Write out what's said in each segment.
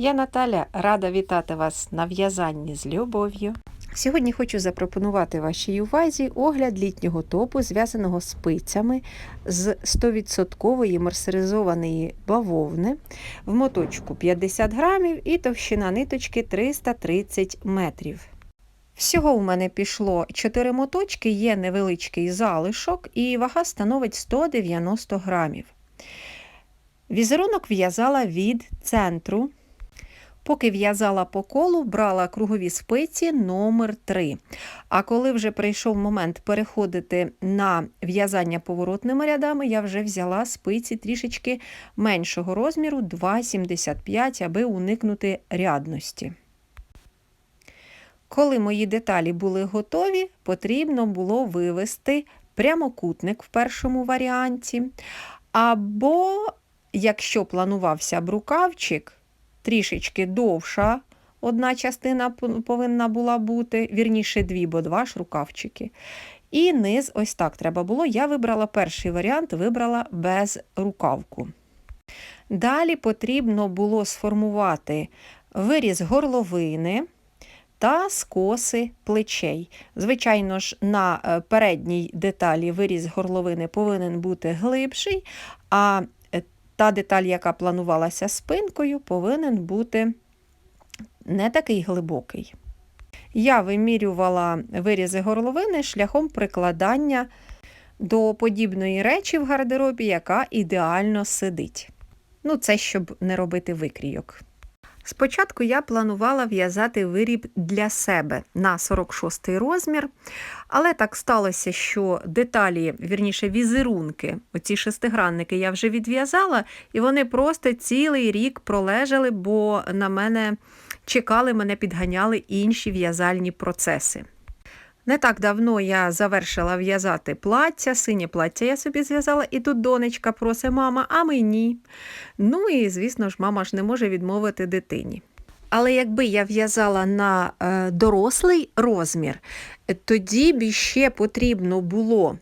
Я Наталя, рада вітати вас на в'язанні з любов'ю. Сьогодні хочу запропонувати вашій увазі огляд літнього топу, зв'язаного спицями з 100% мерсеризованої бавовни в моточку 50 грамів і товщина ниточки 330 метрів. Всього у мене пішло 4 моточки, є невеличкий залишок, і вага становить 190 грамів. Візерунок в'язала від центру. Поки в'язала по колу, брала кругові спиці номер 3 А коли вже прийшов момент переходити на в'язання поворотними рядами, я вже взяла спиці трішечки меншого розміру 2,75, аби уникнути рядності. Коли мої деталі були готові, потрібно було вивести прямокутник в першому варіанті. Або, якщо планувався брукавчик, трішечки довша одна частина повинна була бути, вірніше дві, бо два ж рукавчики. І низ ось так треба було. Я вибрала перший варіант, вибрала без рукавку. Далі потрібно було сформувати виріз горловини та скоси плечей. Звичайно ж, на передній деталі виріз горловини повинен бути глибший, а та деталь, яка планувалася спинкою, повинен бути не такий глибокий. Я вимірювала вирізи горловини шляхом прикладання до подібної речі в гардеробі, яка ідеально сидить. Ну, це щоб не робити викрійок. Спочатку я планувала в'язати виріб для себе на 46 розмір, але так сталося, що деталі, вірніше, візерунки, оці шестигранники я вже відв'язала, і вони просто цілий рік пролежали, бо на мене чекали, мене підганяли інші в'язальні процеси. Не так давно я завершила в'язати плаття, синє плаття я собі зв'язала, і тут донечка просить мама, а мені. Ну і, звісно ж, мама ж не може відмовити дитині. Але якби я в'язала на е, дорослий розмір, тоді б ще потрібно було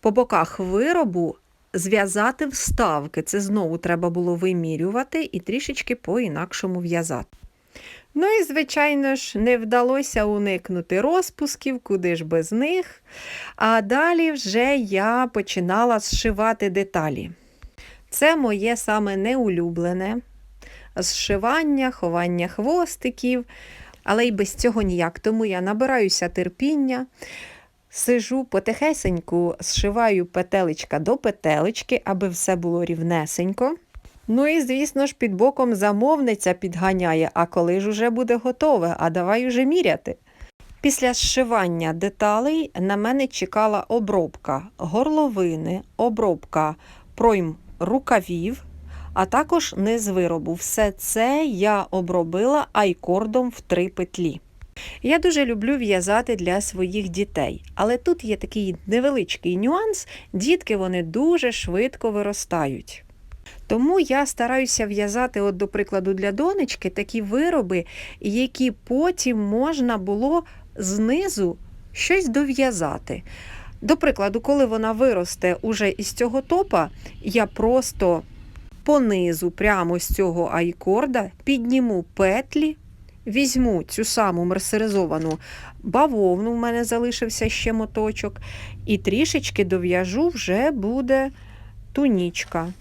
по боках виробу зв'язати вставки. Це знову треба було вимірювати і трішечки по-інакшому в'язати. Ну і, звичайно ж, не вдалося уникнути розпусків, куди ж без них. А далі вже я починала зшивати деталі. Це моє саме неулюблене зшивання, ховання хвостиків, але й без цього ніяк. Тому я набираюся терпіння, сижу потихесеньку, зшиваю петелечка до петелечки, аби все було рівнесенько. Ну і, звісно ж, під боком замовниця підганяє, а коли ж уже буде готове, а давай уже міряти. Після зшивання деталей на мене чекала обробка горловини, обробка пройм рукавів, а також низ виробу. Все це я обробила айкордом в три петлі. Я дуже люблю в'язати для своїх дітей, але тут є такий невеличкий нюанс: дітки вони дуже швидко виростають. Тому я стараюся в'язати, от, до прикладу, для донечки такі вироби, які потім можна було знизу щось дов'язати. До прикладу, коли вона виросте уже із цього топа, я просто понизу, прямо з цього айкорда, підніму петлі, візьму цю саму мерсеризовану бавовну, в мене залишився ще моточок, і трішечки дов'яжу вже буде тунічка.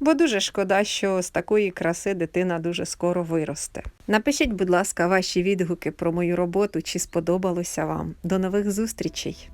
Бо дуже шкода, що з такої краси дитина дуже скоро виросте. Напишіть, будь ласка, ваші відгуки про мою роботу, чи сподобалося вам. До нових зустрічей!